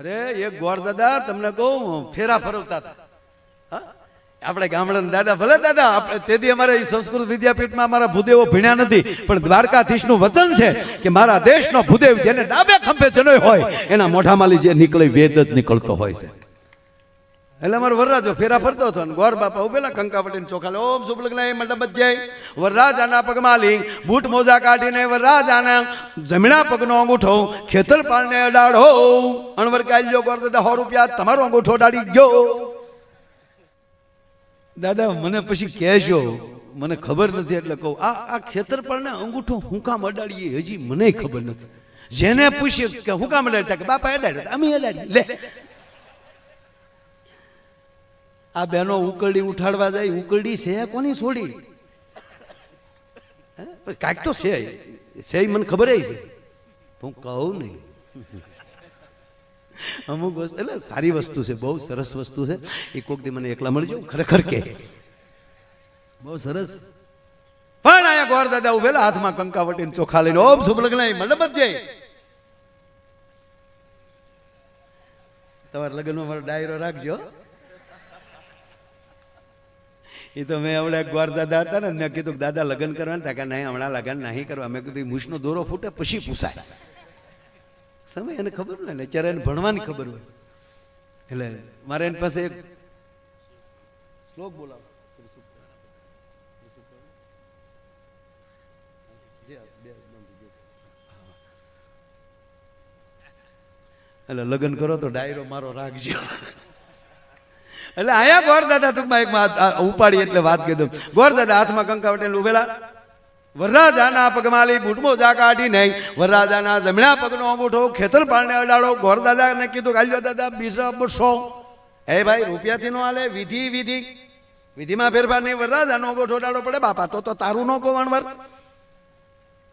અરે, એક ગોર દાદા તમને કહું, ફેરા ફરવતા હતા હા? આપણે ગામડાના દાદા, ભલે દાદા તેથી અમારે સંસ્કૃત વિદ્યાપીઠમાં અમારા ભૂદેવો ભીણ્યા નથી, પણ દ્વારકાધીશનું વચન છે કે મારા દેશનો ભૂદેવ જેને ડાબે ખંભે જનોય હોય, એના મોઢામાંથી જે નીકળે વેદ જ નીકળતો હોય છે એટલે અમારો વરરાજો ફેરા ફરતો હતો ને. ગોર બાપા ઉભેલા કંકાવટીને ચોખા લે, ઓમ શુભ લગ્ન મંડપ જાય. વરરાજાના પગમાં લિંગ બૂટ મોજા કાઢીને વરરાજાના જમણા પગનો અંગૂઠો ખેતરપાળને અડાડો. અણવર કાઢ્યો ગોર દાદા સો રૂપિયા તમારો અંગૂઠો અડાડી ગયો. દાદા મને પછી કહેજો મને ખબર નથી એટલે કહું આ આ ખેતરપાળને અંગૂઠો હું કામ અડાડીએ? હજી મને ખબર નથી. જેને પૂછ્યું કે હું કામ અડાડતા? કે બાપા અડાડ્યો અમે અડાડી લે. આ બેનો ઉકરડી ઉઠાડવા જાય, ઉકરડી છે, કોની છોડી? કાંઈક તો છે છે મને ખબર છે. હું કહું નહીં. અમુક વસ્તુ, એટલે સારી વસ્તુ છે, બહુ સરસ વસ્તુ છે. એ કોક દી મને એકલા મળજો ખરેખર કે. બહુ સરસ. પણ આયા ગોર દાદા ઉભેલા હાથમાં કંકાવટીને ચોખા લઈને, ઓમ શુભ લગ્ન મંડપ જ જાય. તમારા લગ્નમાં મારો ડાયરો રાખજો એ તો મેં હમણાં ગોર દાદા હતા ને, મેં કીધું દાદા લગ્ન કરવાના હતા કે નહીં, હમણાં લગ્ન નહીં કરવા. મેં કીધું મૂછનો દોરો ફૂટે પછી પૂછાય. સમય એને ખબર હોય ને, અત્યારે એને ભણવાની ખબર હોય. એટલે મારે એની પાસે એક શ્લોક બોલાવો. એટલે લગ્ન કરો તો ડાયરો મારો રાખજો. એટલે અહીંયા ગોર દાદા ટૂંકમાં એક ઉપાડી એટલે વાત કીધું ગોર દાદા હાથમાં કંકાવટેલ ઉભેલા. વરરાજાના પગમાલી બૂટમો જા કાઢી નહીં વરરાજાના જમણા પગનો અંગૂઠો ખેતર પાળને અડાડો. ગોર દાદાને કીધું કાલ્યો દાદા, બીજા બસો હે ભાઈ, રૂપિયાથી નો હાલે વિધિ વિધિ. વિધિમાં ફેરફાર નહીં, વરરાજાનો અંગૂઠો અડાડો પડે. બાપા, તો તો તારું નો કહું, અણવર.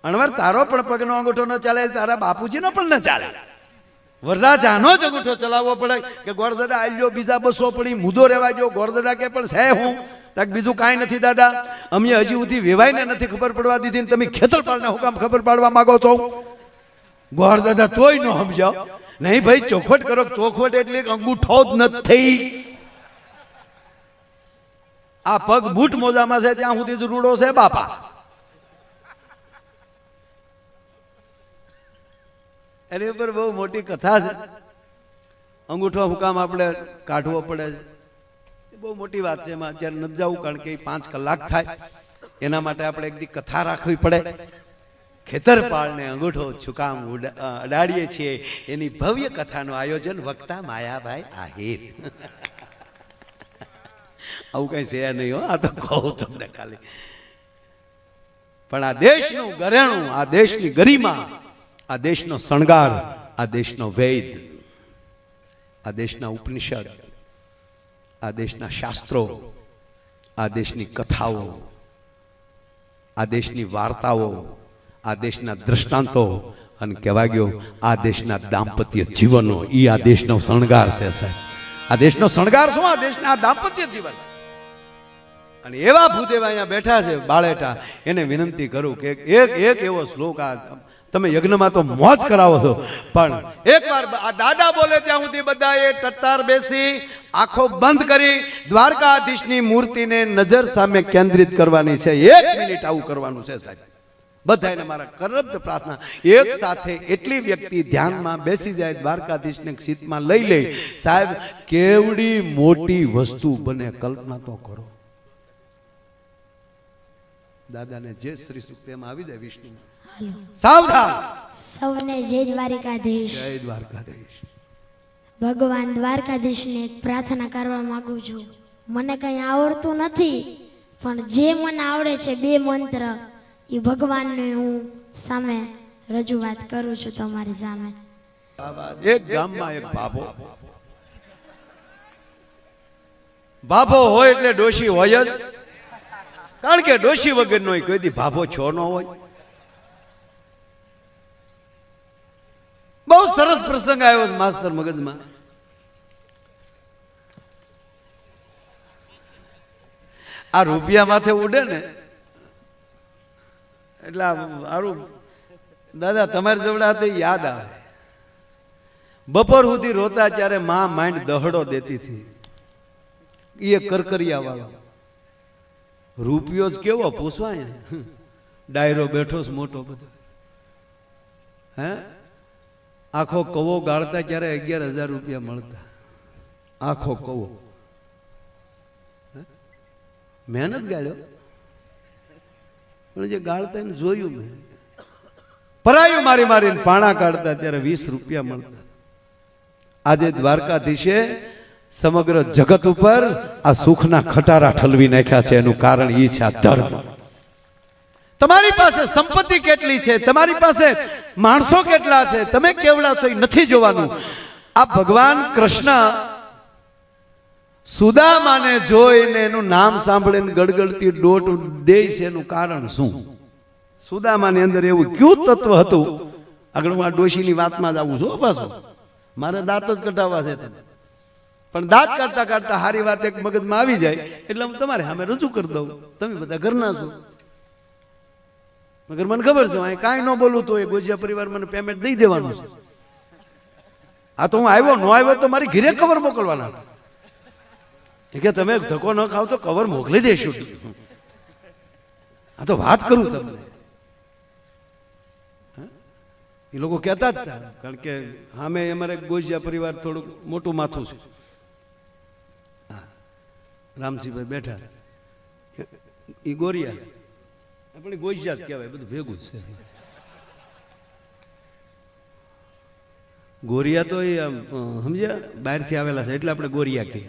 અણવર, તારો પણ પગનો અંગૂઠો ન ચાલે, તારા બાપુજીનો પણ ન ચાલે. વરરાજાનો જ અંગૂઠો ચલાવવો પડે કે ગોરદાદા આલ્યો, બીજા બસો પડી, મુદો રહેવા ગયો ગોરદાદા કે, પણ છે હું? તાક બીજું કાંઈ નથી, દાદા. અમે હજી સુધી વેવાઈને નથી ખબર પડવા દીધી ને તમે ખેતરપાળને હુકામ ખબર પાડવા માંગો છો. ગોરદાદા તોય ન સમજાવ. નહીં ભાઈ, ચોખવટ કરો ચોખવટ એટલે અંગૂઠો જ નથી. આ પગ બૂટ મોજામાં છે, ત્યાં સુધી જ રૂડો છે, બાપા. એની ઉપર બહુ મોટી કથા છે. અંગૂઠો હુકામ આપણે કાઢવો પડે છે. બહુ મોટી વાત છે એમાં. અત્યારે નથી જવું કારણ કે પાંચ કલાક થાય. એના માટે આપણે એક કથા રાખવી પડે. ખેતરપાળને અંગૂઠો છુકામ અડાડીએ છીએ. એની ભવ્ય કથાનું આયોજન વક્તા માયાભાઈ આહિર. આવું કઈ છે નહીં હો. આ તો કહું તમને ખાલી. પણ આ દેશનું ગરેણું આ દેશની ગરિમા આ દેશનો શણગાર, આ દેશનો વૈદ, આ દેશના ઉપનિષદ, આ દેશના શાસ્ત્રો, આ દેશની કથાઓ, આ દેશની વાર્તાઓ, આ દેશના દ્રષ્ટાંતો અને કહેવા ગયો, આ દેશના દાંપત્ય જીવનો એ આ દેશનો શણગાર છે સાહેબ. આ દેશનો શણગાર શું? આ દેશના આ દાંપત્ય જીવન. અને એવા ભૂદેવા અહીંયા બેઠા છે, બાળેટા, એને વિનંતી કરું કે એક એક એવો શ્લોક આ તમે યજ્ઞમાં તો મોજ કરાવો છો. પણ એકવાર આ દાદા બોલે ત્યાં સુધી બધા એ ટટ્ટાર બેસી આંખો બંધ કરી દ્વારકાધીશની મૂર્તિને નજર સામે કેન્દ્રિત કરવાની છે. એક મિનિટ આવું કરવાનું છે સાહેબ. બધાને મારા કરબ્ધ પ્રાર્થના. એક સાથે એટલી વ્યક્તિ ધ્યાનમાં બેસી જાય, દ્વારકાધીશને સીતમાં લઈ લે. સાહેબ, કેવડી મોટી વસ્તુ બને, કલ્પના તો કરો. દાદાને જે શ્રી સુક્ત એમાં આવી જાય વિષ્ણુ સાવધાન. સૌને જય દ્વારકાધીશ. જય દ્વારકાધીશ. ભગવાન દ્વારકાધીશને એક પ્રાર્થના કરવા માંગુ છું. મને કંઈ આવડતું નથી પણ જે મને આવડે છે બે મંત્ર એ ભગવાનને હું સામે રજૂઆત કરું છું તમારી સામે. એક ગામમાં એક બાબો બાબો હોય એટલે ડોશી હોય જ. કારણ કે ડોશી વગરનો કોઈ દી ભાભો છો ન હોય. સરસ પ્રસંગ આવ્યો માસ્તર મગજમાં. આ રૂપિયા માથે ઉડે ને, એટલે દાદા, તમારી જવડા હાથે યાદ આવે. બપોર સુધી રોતા ત્યારે માં માઇન્ડ દહડો દેતી હતી. એ કરકરિયા વાળો. રૂપિયો જ કેવો પૂછવા અહીંયા ડાયરો બેઠો મોટો બધો. હે? આખો કવો ગાળતા ત્યારે અગિયાર હજાર રૂપિયા મળતા. આખો કવો. મહેનત ગાળ્યો. પણ જે ગાળતા એને જોયું મેં. પરાયું મારી મારીને પાણા કાઢતા ત્યારે વીસ રૂપિયા મળતા. આજે દ્વારકાધીશે સમગ્ર જગત ઉપર આ સુખના ખટારા ઠલવી નાખ્યા છે. એનું કારણ એ છે આ ધર્મ. તમારી પાસે સંપત્તિ કેટલી છે? તમારી પાસે માણસો કેટલા છે? તમે કેવડા છો? એ નથી જોવાનું. આ ભગવાન કૃષ્ણ સુદામાને જોઈને એનું નામ સાંભળીને ગડગડતી ડોટ દે છે એનું કારણ શું? સુદામાની અંદર એવું ક્યું તત્વ હતું? આગળ હું આ ડોશીની વાતમાં જ આવું છું પાછો. મારે દાંત જ કટાવવા છે તમે પણ દાંત કાઢતા કાઢતા હારી વાત એક મગજમાં આવી જાય એટલે હું તમારે સામે રજૂ કરી દઉં. તમે બધા ઘરના છો. મગર મને ખબર છે અહીં કાંઈ ન બોલું તો એ ગોજિયા પરિવાર મને પેમેન્ટ દઈ દેવાનું છે. આ તો હું આવ્યો, ન આવ્યો તો મારી ઘરે કવર મોકલવાના હતા. કે તમે ધક્કો ન ખાવ તો કવર મોકલી દઈશું આ તો વાત કરું તમને? એ લોકો કહેતા જ કારણ કે સામે અમારે ગોજિયા પરિવાર થોડુંક મોટું માથું છે. રામસિંહભાઈ બેઠા. એ ગોરિયા. આપણે ગોઈજાત કહેવાય બધું ભેગું છે. ગોરિયા તો એ સમજ્યા? બહારથી આવેલા છે, એટલે આપણે ગોરિયા કહીએ.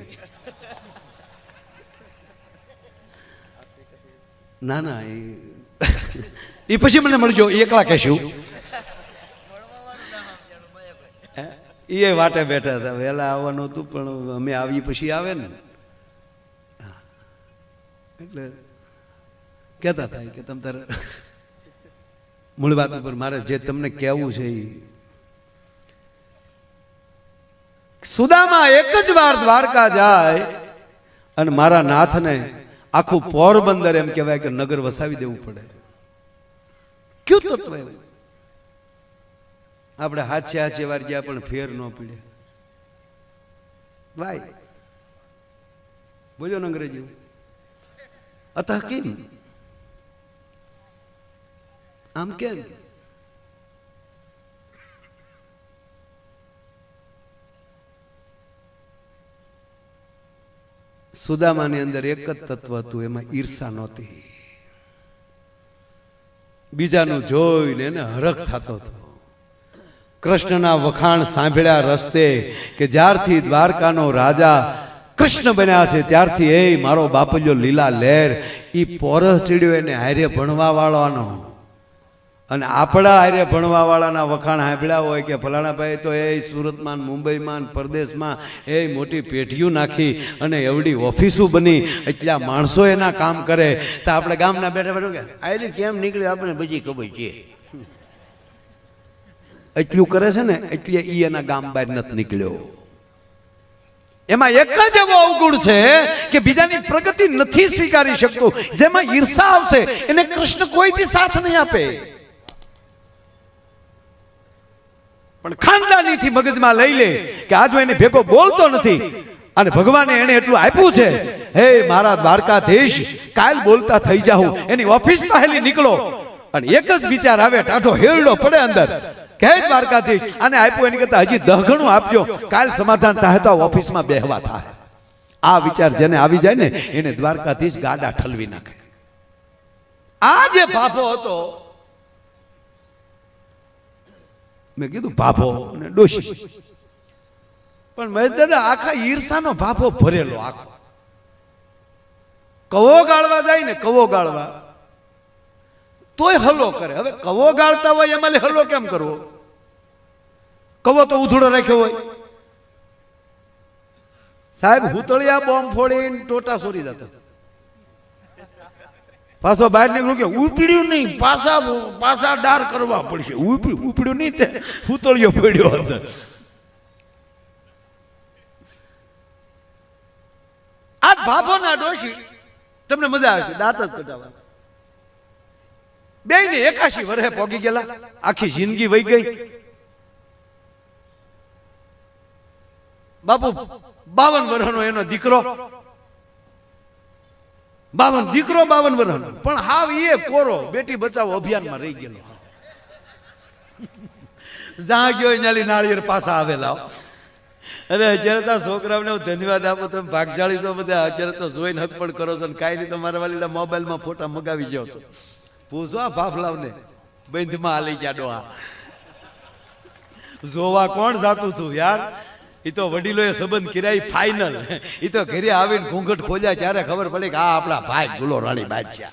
ના ના, એ પછી મને મળજો, એકલા કહેશું. એ વાટે બેઠા હતા, વહેલા આવવાનું હતું, પણ અમે આવી પછી આવે ને. એટલે કહેતા થાય કે તમે તારે મૂળ વાત ઉપર મારે જે તમને કહેવું છે સુદામા એક જ વાર દ્વારકા જાય અને મારા નાથને આખું પોરબંદર એમ કહેવાય કે નગર વસાવી દેવું પડે. કયું તત્વ આપણે હાચે હાચે વાર ગયા પણ ફેર ન પીડે ભાઈ બોલો અંગ્રેજી અતઃ કેમ? આમ કેમ? સુદામાની અંદર એક જ તત્વ હતું એમાં ઈર્ષા નહોતી. બીજાનું જોઈને એને હરખ થતો હતો. કૃષ્ણના વખાણ સાંભળ્યા રસ્તે કે જ્યારથી દ્વારકાનો રાજા કૃષ્ણ બન્યા છે ત્યારથી એ મારો બાપલ્યો લીલા લહેર એ પોરસ ચીડ્યો એને હારે ભણવા વાળાનો અને આપણા હારે ભણવા વાળાના વખાણ સાંભળ્યા હોય કે ફલાણા ભાઈ તો એ સુરતમાં મુંબઈમાં પરદેશમાં એ મોટી પેઢીઓ નાખી અને એવડી ઓફિસો બની. એટલા માણસો એના કામ કરે. તો આપણે ગામના બેઠા બેઠા કે, આયલી, કેમ નીકળ્યું? આપણે બજી ખબર છે. એટલું કરે છે ને, એટલે એ એના ગામ બહાર નથી નીકળ્યો. એમાં એક જ એવો અવગુણ છે કે બીજાની પ્રગતિ નથી સ્વીકારી શકતો. જેમાં ઈર્ષા આવશે, એને કૃષ્ણ કોઈથી સાથ નહીં આપે. પણ ખાનદાનીથી મગજમાં લઈ લે કે આજ એને ભેગો બોલતો નથી. અને ભગવાને એને એટલું આપ્યું છે, હે મારા દ્વારકાધીશ કાલ બોલતા થઈ જાઉં. એની ઓફિસ પહેલી નીકળો. અને એક જ વિચાર આવે, ટાઢો હેરડો પડે અંદર. કે દ્વારકાધીશ આને આપ્યું એની કરતા હજી દહ ગણું આપજો. કાલ સમાધાન થાય તો ઓફિસમાં બેહવા થાય. આ વિચાર જેને આવી જાય ને, એને દ્વારકાધીશ ગાડા ઠલવી નાખે. આ જે ભાભો હતો મેં કીધું, ભાભો અને ડોશી. પણ મહેશ દાદા, આખા ઈર્ષાનો ભાભો ભરેલો આખો. કવો ગાળવા જાય ને કવો ગાળવા. તોય હલ્લો કરે. હવે કવો ગાળતા હોય એમાં લે હલ્લો કેમ કરવો? કવો તો ઉધડો રાખ્યો હોય. સાહેબ, હુતળિયા બોમ્બ ફોડીને ટોટા સોરી જતા. પાછો બહાર નીકળું કે ઉપડ્યું નહીં, પાછા પાછા ડાર કરવા પડશે. ઉપડ્યું નહીં તે હુતળિયો પડ્યો અંદર આ ભાભો ના ડોશી. તમને મજા આવે છે દાંત જ કટાવા બે ને એકાશી વર્ષે પોગી ગયેલા, આખી જિંદગી વહી ગઈ. બાપુ, બાવન વર્ષનો એનો દીકરો બાવન દીકરો બાવન વર્ષ પણ હાવ એ કોરો બેટી બચાવો અભિયાનમાં રહી ગયેલો. જ્યાં ગયો અહીંયા નાળિયેર પાછા આવેલા. અરે અત્યારે તો છોકરાઓને હું ધન્યવાદ આપો તમે ભાગશાળી છો બધા અત્યારે તો જોઈને હક પણ કરો છો ને કાંઈ નહીં તમારા વાલીના મોબાઈલમાં ફોટા મગાવી જાઓ છો. પૂછો આ ભાફલાવને બંધમાં હાલી ગયા ડોહા. જોવા કોણ જાતું હતું યાર? એ તો વડીલોએ સંબંધ કર્યા ફાઇનલ એ તો ઘરે આવીને ઘૂંઘટ ખોલ્યા ત્યારે ખબર પડી કે આ આપણા ભાઈ ગુલો રાણી બાદશાહ